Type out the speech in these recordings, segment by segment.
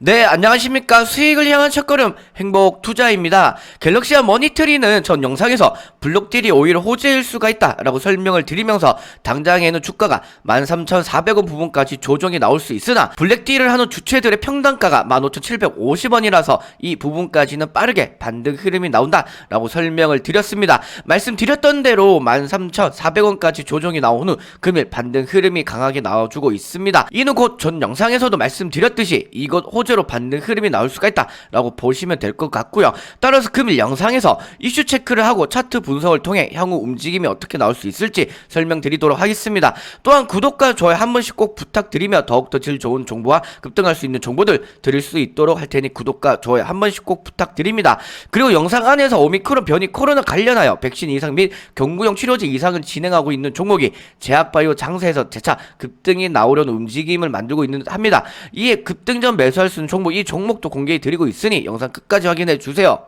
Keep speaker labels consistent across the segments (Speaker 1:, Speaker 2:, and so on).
Speaker 1: 네, 안녕하십니까. 수익을 향한 첫걸음 행복 투자입니다. 갤럭시와 머니트리는 전 영상에서 블록딜이 오히려 호재일 수가 있다라고 설명을 드리면서 당장에는 주가가 13,400원 부분까지 조정이 나올 수 있으나 블랙딜을 하는 주체들의 평단가가 15,750원이라서 이 부분까지는 빠르게 반등 흐름이 나온다라고 설명을 드렸습니다. 말씀드렸던 대로 13,400원까지 조정이 나온 후 금일 반등 흐름이 강하게 나와주고 있습니다. 이는 곧 전 영상에서도 말씀드렸듯이 이것 호재 로 반등 흐름이 나올 수가 있다라고 보시면 될 것 같고요. 따라서 금일 영상에서 이슈 체크를 하고 차트 분석을 통해 향후 움직임이 어떻게 나올 수 있을지 설명드리도록 하겠습니다. 또한 구독과 좋아요 한 번씩 꼭 부탁드리며 더욱더 질 좋은 정보와 급등할 수 있는 정보들 드릴 수 있도록 할 테니 구독과 좋아요 한 번씩 꼭 부탁드립니다. 그리고 영상 안에서 오미크론 변이 코로나 관련하여 백신 이상 및 경구용 치료제 이상을 진행하고 있는 종목이 제약바이오 장세에서 재차 급등이 나오려는 움직임을 만들고 있는 듯 합니다. 이에 급등 전 매수할 수 있는 종목 이 종목도 공개해 드리고 있으니 영상 끝까지 확인해 주세요.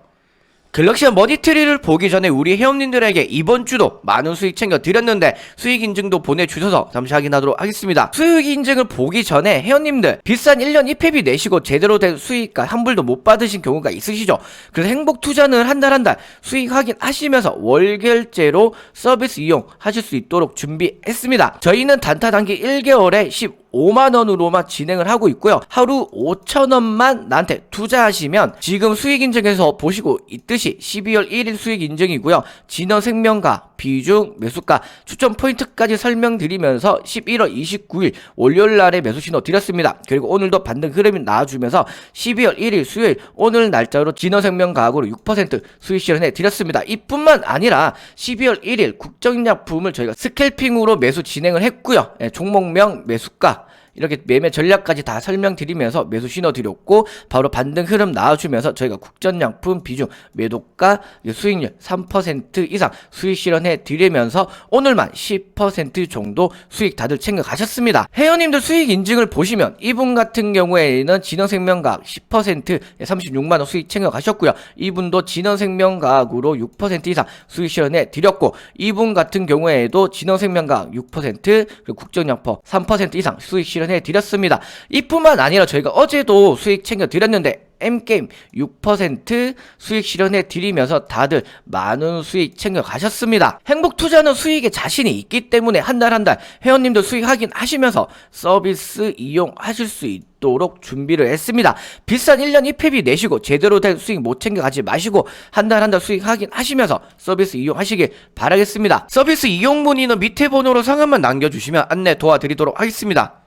Speaker 1: 갤럭시와 머니트리를 보기 전에 우리 회원님들에게 이번 주도 많은 수익 챙겨 드렸는데 수익 인증도 보내주셔서 잠시 확인하도록 하겠습니다. 수익 인증을 보기 전에 회원님들 비싼 1년 입회비 내시고 제대로 된 수익과 환불도 못 받으신 경우가 있으시죠? 그래서 행복 투자는 한 달 한 달 수익 확인하시면서 월결제로 서비스 이용하실 수 있도록 준비했습니다. 저희는 단타 단기 1개월에 15 만 원으로만 진행을 하고 있고요. 하루 5천 원만 나한테 투자하시면 지금 수익 인증에서 보시고 있듯이 12월 1일 수익 인증이고요. 진원생명가, 비중, 매수가, 추천 포인트까지 설명드리면서 11월 29일 월요일 날에 매수 신호 드렸습니다. 그리고 오늘도 반등 흐름이 나와주면서 12월 1일 수요일 오늘 날짜로 진원생명가학으로 6% 수익 실현해 드렸습니다. 이뿐만 아니라 12월 1일 국정약품을 저희가 스캘핑으로 매수 진행을 했고요. 예, 종목명 매수가 이렇게 매매 전략까지 다 설명드리면서 매수 신호 드렸고 바로 반등 흐름 나와주면서 저희가 국전양품 비중 매도가 수익률 3% 이상 수익 실현해 드리면서 오늘만 10% 정도 수익 다들 챙겨 가셨습니다. 회원님들 수익 인증을 보시면 이분 같은 경우에는 진원생명과학 10% 36만 원 수익 챙겨 가셨고요. 이분도 진원생명과학으로 6% 이상 수익 실현해 드렸고 이분 같은 경우에도 진원생명과학 6% 그리고 국정양품 3% 이상 수익 실현 해 드렸습니다. 이뿐만 아니라 저희가 어제도 수익 챙겨 드렸는데 M게임 6% 수익 실현해 드리면서 다들 많은 수익 챙겨 가셨습니다. 행복 투자는 수익에 자신이 있기 때문에 한 달 한 달 회원님들 수익 확인하시면서 서비스 이용하실 수 있도록 준비를 했습니다. 비싼 1년 입회비 내시고 제대로 된 수익 못 챙겨 가지 마시고 한 달 한 달 수익 확인하시면서 서비스 이용하시길 바라겠습니다. 서비스 이용 문의는 밑에 번호로 상한만 남겨주시면 안내 도와드리도록 하겠습니다.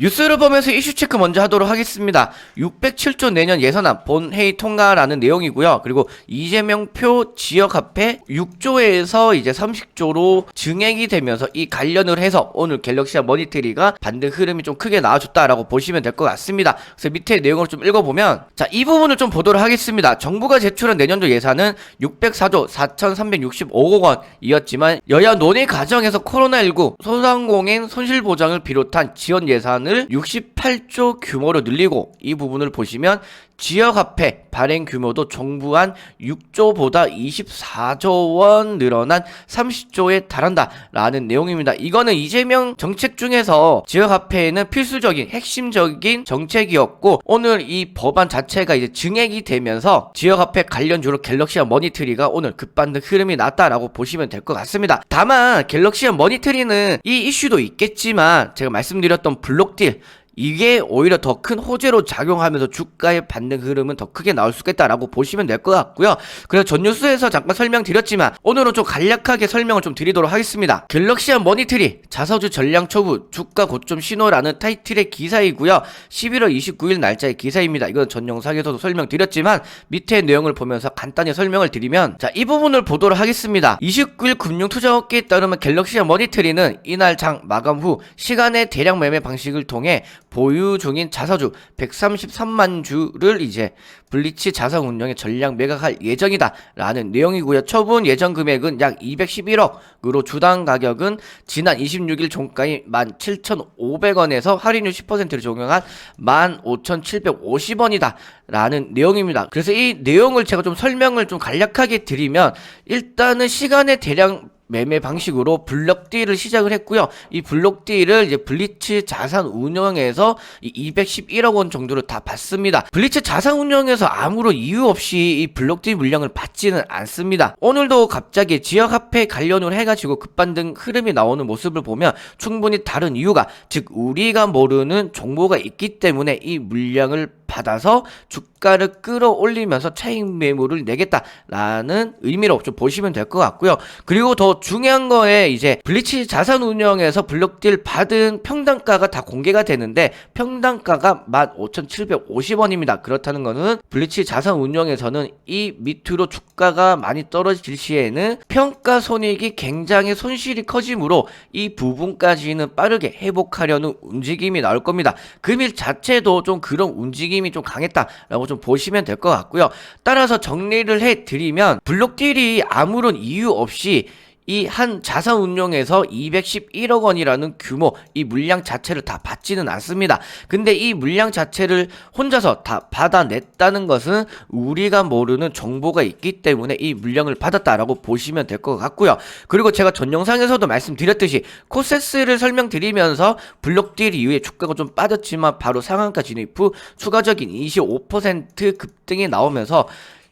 Speaker 1: 뉴스를 보면서 이슈 체크 먼저 하도록 하겠습니다. 607조 내년 예산안 본회의 통과라는 내용이고요. 그리고 이재명 표 지역화폐 6조에서 이제 30조로 증액이 되면서 이 관련을 해서 오늘 갤럭시와 머니트리가 반등 흐름이 좀 크게 나와줬다라고 보시면 될 것 같습니다. 그래서 밑에 내용을 좀 읽어보면 자, 이 부분을 좀 보도록 하겠습니다. 정부가 제출한 내년도 예산은 604조 4,365억 원이었지만 여야 논의 과정에서 코로나19 소상공인 손실보장을 비롯한 지원 예산을 예산을 68조 규모로 늘리고 이 부분을 보시면 지역화폐 발행 규모도 정부 안 6조보다 24조 원 늘어난 30조에 달한다라는 내용입니다. 이거는 이재명 정책 중에서 지역화폐는 필수적인 핵심적인 정책이었고 오늘 이 법안 자체가 이제 증액이 되면서 지역화폐 관련 주로 갤럭시와 머니트리가 오늘 급반등 흐름이 났다라고 보시면 될 것 같습니다. 다만 갤럭시와 머니트리는 이 이슈도 있겠지만 제가 말씀드렸던 블록딜 이게 오히려 더 큰 호재로 작용하면서 주가의 반등 흐름은 더 크게 나올 수 있겠다라고 보시면 될 것 같고요. 그래서 전 뉴스에서 잠깐 설명드렸지만 오늘은 좀 간략하게 설명을 좀 드리도록 하겠습니다. 갤럭시와 머니트리 자사주 전량 초부 주가 고점 신호라는 타이틀의 기사이고요. 11월 29일 날짜의 기사입니다. 이건 전 영상에서도 설명드렸지만 밑에 내용을 보면서 간단히 설명을 드리면 자, 이 부분을 보도록 하겠습니다. 29일 금융 투자 업계에 따르면 갤럭시와 머니트리는 이날 장 마감 후 시간의 대량 매매 방식을 통해 보유 중인 자사주 133만 주를 이제 블리치 자산 운영에 전량 매각할 예정이다 라는 내용이고요. 처분 예정 금액은 약 211억으로 주당 가격은 지난 26일 종가인 17,500원에서 할인율 10%를 적용한 15,750원이다 라는 내용입니다. 그래서 이 내용을 제가 좀 설명을 좀 간략하게 드리면 일단은 시간의 대량 매매 방식으로 블럭 딜을 시작을 했고요. 이 블럭 딜을 이제 블리츠 자산 운영에서 이 211억 원 정도를 다 받습니다. 블리츠 자산 운영에서 아무런 이유 없이 이 블럭 딜 물량을 받지는 않습니다. 오늘도 갑자기 지역 화폐 관련으로 해가지고 급반등 흐름이 나오는 모습을 보면 충분히 다른 이유가 즉 우리가 모르는 정보가 있기 때문에 이 물량을 받아서 주가를 끌어올리면서 차익 매물을 내겠다라는 의미로 좀 보시면 될 것 같고요. 그리고 더 중요한 거에 이제 블리치 자산 운영에서 블록딜 받은 평단가가 다 공개가 되는데 평단가가 15,750원입니다. 그렇다는 거는 블리치 자산 운영에서는 이 밑으로 주가가 많이 떨어질 시에는 평가 손익이 굉장히 손실이 커지므로 이 부분까지는 빠르게 회복하려는 움직임이 나올 겁니다. 금일 자체도 좀 그런 움직임이 좀 강했다라고 좀 보시면 될 것 같고요. 따라서 정리를 해 드리면 블록딜이 아무런 이유 없이 이 한 자산 운용에서 211억 원이라는 규모 이 물량 자체를 다 받지는 않습니다. 근데 이 물량 자체를 혼자서 다 받아냈다는 것은 우리가 모르는 정보가 있기 때문에 이 물량을 받았다라고 보시면 될 것 같고요. 그리고 제가 전 영상에서도 말씀드렸듯이 코세스를 설명드리면서 블록딜 이후에 주가가 좀 빠졌지만 바로 상한가 진입 후 추가적인 25% 급등이 나오면서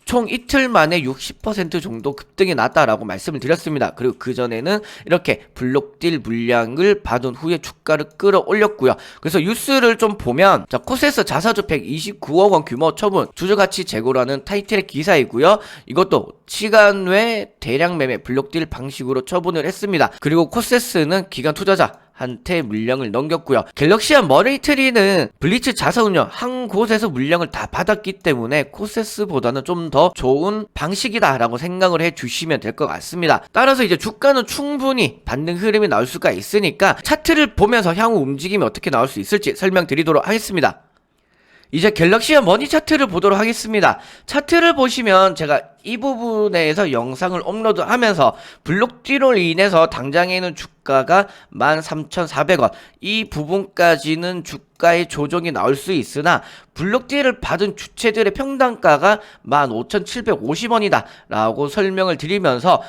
Speaker 1: 총 이틀 만에 60% 정도 급등이 났다라고 말씀을 드렸습니다. 그리고 그전에는 이렇게 블록딜 물량을 받은 후에 주가를 끌어올렸고요. 그래서 뉴스를 좀 보면 자, 코세스 자사주 129억 원 규모 처분 주주가치 재고라는 타이틀의 기사이고요. 이것도 시간 외 대량 매매 블록딜 방식으로 처분을 했습니다. 그리고 코세스는 기관 투자자 한테 물량을 넘겼고요. 갤럭시와 머리트리는 블리츠 자사운영 한 곳에서 물량을 다 받았기 때문에 코세스보다는 좀 더 좋은 방식이다라고 생각을 해 주시면 될 것 같습니다. 따라서 이제 주가는 충분히 반등 흐름이 나올 수가 있으니까 차트를 보면서 향후 움직임이 어떻게 나올 수 있을지 설명드리도록 하겠습니다. 이제 갤럭시와 머니 차트를 보도록 하겠습니다. 차트를 보시면 제가 이 부분에서 영상을 업로드 하면서 블록 뒤로 인해서 당장에 는 주가가 13,400원 이 부분까지는 주가의 조정이 나올 수 있으나 블록 뒤를 받은 주체들의 평단가가 15,750원이다 라고 설명을 드리면서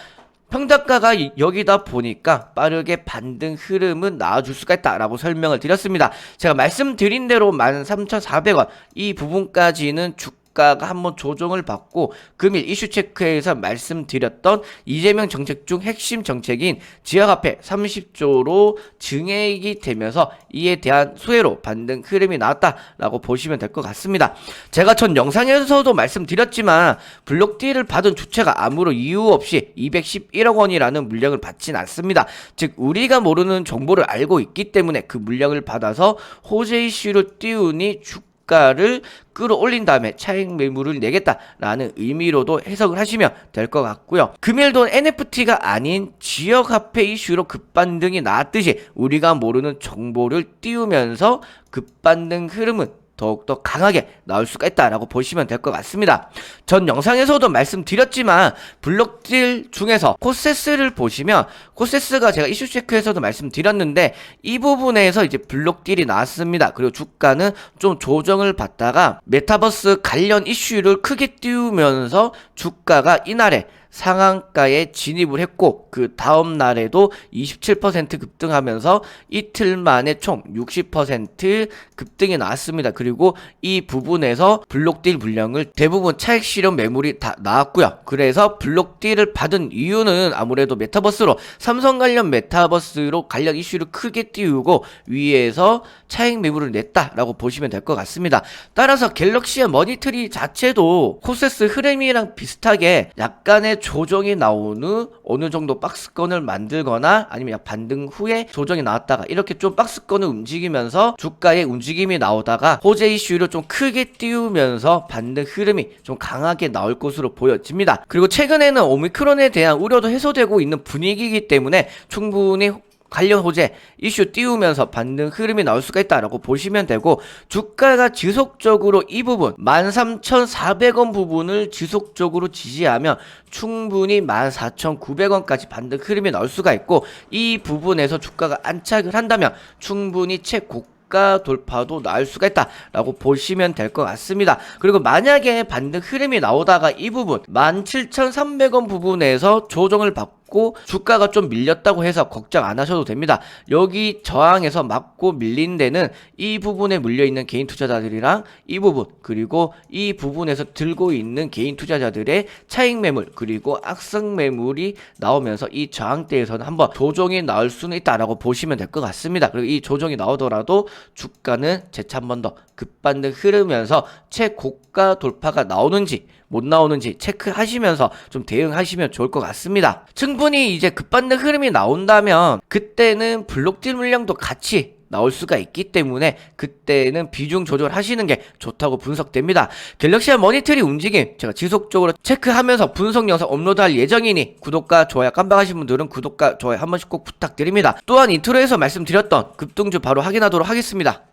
Speaker 1: 평단가가 이- 여기다 보니까 빠르게 반등 흐름은 나와줄 수가 있다라고 설명을 드렸습니다. 제가 말씀드린 대로 13,400원 이 부분까지는 주 가가 한번 조정을 받고 금일 이슈 체크에서 말씀드렸던 이재명 정책 중 핵심 정책인 지역화폐 30조로 증액이 되면서 이에 대한 수혜로 반등 흐름이 나왔다라고 보시면 될 것 같습니다. 제가 전 영상에서도 말씀드렸지만 블록딜을 받은 주체가 아무런 이유 없이 211억 원이라는 물량을 받진 않습니다. 즉 우리가 모르는 정보를 알고 있기 때문에 그 물량을 받아서 호재 이슈를 띄우니 주 가를 끌어올린 다음에 차익 매물을 내겠다라는 의미로도 해석을 하시면 될 것 같고요. 금일돈 NFT가 아닌 지역화폐 이슈로 급반등이 나왔듯이 우리가 모르는 정보를 띄우면서 급반등 흐름은 더욱더 강하게 나올 수가 있다라고 보시면 될 것 같습니다. 전 영상에서도 말씀드렸지만 블록딜 중에서 코세스를 보시면 코세스가 제가 이슈 체크에서도 말씀드렸는데 이 부분에서 이제 블록딜이 나왔습니다. 그리고 주가는 좀 조정을 받다가 메타버스 관련 이슈를 크게 띄우면서 주가가 이날에 상한가에 진입을 했고 그 다음 날에도 27% 급등하면서 이틀 만에 총 60% 급등이 나왔습니다. 그리고 이 부분에서 블록딜 물량을 대부분 차익 실현 매물이 다 나왔고요. 그래서 블록딜을 받은 이유는 아무래도 메타버스로 삼성 관련 메타버스로 관련 이슈를 크게 띄우고 위에서 차익 매물을 냈다라고 보시면 될 것 같습니다. 따라서 갤럭시의 머니트리 자체도 코세스 흐름이랑 비슷하게 약간의 조정이 나온 후 어느 정도 박스권을 만들거나 아니면 약 반등 후에 조정이 나왔다가 이렇게 좀 박스권을 움직이면서 주가의 움직임이 나오다가 호재 이슈를 좀 크게 띄우면서 반등 흐름이 좀 강하게 나올 것으로 보여집니다. 그리고 최근에는 오미크론에 대한 우려도 해소되고 있는 분위기이기 때문에 충분히 관련 호재 이슈 띄우면서 반등 흐름이 나올 수가 있다라고 보시면 되고 주가가 지속적으로 이 부분 13,400원 부분을 지속적으로 지지하면 충분히 14,900원까지 반등 흐름이 나올 수가 있고 이 부분에서 주가가 안착을 한다면 충분히 최고 가 돌파도 나올 수가 있다라고 보시면 될 것 같습니다. 그리고 만약에 반등 흐름이 나오다가 이 부분 17,300원 부분에서 조정을 받고 맞고 주가가 좀 밀렸다고 해서 걱정 안 하셔도 됩니다. 여기 저항에서 맞고 밀린 데는 이 부분에 물려 있는 개인 투자자들이랑 이 부분 그리고 이 부분에서 들고 있는 개인 투자자들의 차익 매물 그리고 악성 매물이 나오면서 이 저항대에서는 한번 조정이 나올 수는 있다라고 보시면 될 것 같습니다. 그리고 이 조정이 나오더라도 주가는 재차 한 번 더 급반등 흐르면서 최고가 돌파가 나오는지 못 나오는지 체크하시면서 좀 대응하시면 좋을 것 같습니다. 충분히 이제 급반등 흐름이 나온다면 그때는 블록딜 물량도 같이 나올 수가 있기 때문에 그때는 비중 조절하시는 게 좋다고 분석됩니다. 갤럭시와 머니터리 움직임 제가 지속적으로 체크하면서 분석 영상 업로드할 예정이니 구독과 좋아요 깜빡하신 분들은 구독과 좋아요 한 번씩 꼭 부탁드립니다. 또한 인트로에서 말씀드렸던 급등주 바로 확인하도록 하겠습니다.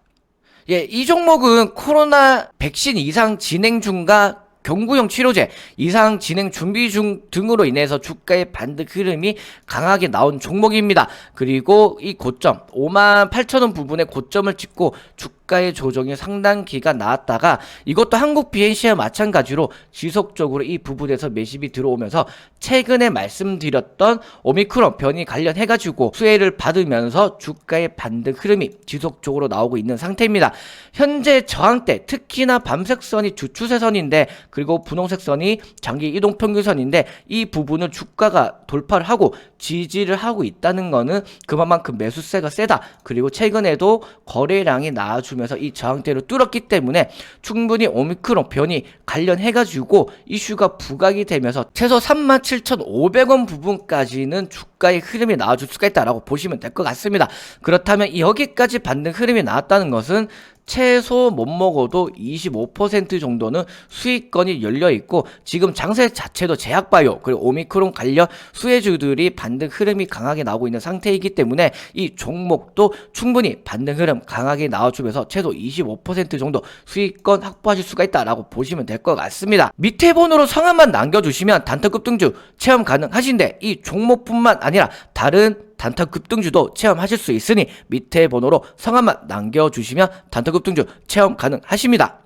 Speaker 1: 예, 이 종목은 코로나 백신 이상 진행 중과 경구용 치료제 이상 진행 준비 중 등으로 인해서 주가의 반등 흐름이 강하게 나온 종목입니다. 그리고 이 고점 5만 8천 원 부분에 고점을 찍고 주가 의 조정이 상당 기간 나왔다가 이것도 한국 BNC와 마찬가지로 지속적으로 이 부분에서 매집이 들어오면서 최근에 말씀드렸던 오미크론 변이 관련해가지고 수혜를 받으면서 주가의 반등 흐름이 지속적으로 나오고 있는 상태입니다. 현재 저항대 특히나 밤색선이 주추세선인데 그리고 분홍색 선이 장기 이동 평균선인데 이 부분을 주가가 돌파를 하고 지지를 하고 있다는 거는 그만큼 매수세가 세다. 그리고 최근에도 거래량이 나와주 면서 이 저항대를 뚫었기 때문에 충분히 오미크론 변이 관련해 가지고 이슈가 부각이 되면서 최소 37,500원 부분까지는 주가의 흐름이 나와줄 수가 있다라고 보시면 될 것 같습니다. 그렇다면 여기까지 반등 흐름이 나왔다는 것은 최소 못 먹어도 25% 정도는 수익권이 열려 있고 지금 장세 자체도 제약바이오 그리고 오미크론 관련 수혜주들이 반등 흐름이 강하게 나오고 있는 상태이기 때문에 이 종목도 충분히 반등 흐름 강하게 나와주면서 최소 25% 정도 수익권 확보하실 수가 있다라고 보시면 될 것 같습니다. 밑에 번호로 성함만 남겨주시면 단타 급 등주 체험 가능하신데 이 종목뿐만 아니라 다른 단타 급등주도 체험하실 수 있으니 밑에 번호로 성함만 남겨주시면 단타 급등주 체험 가능하십니다.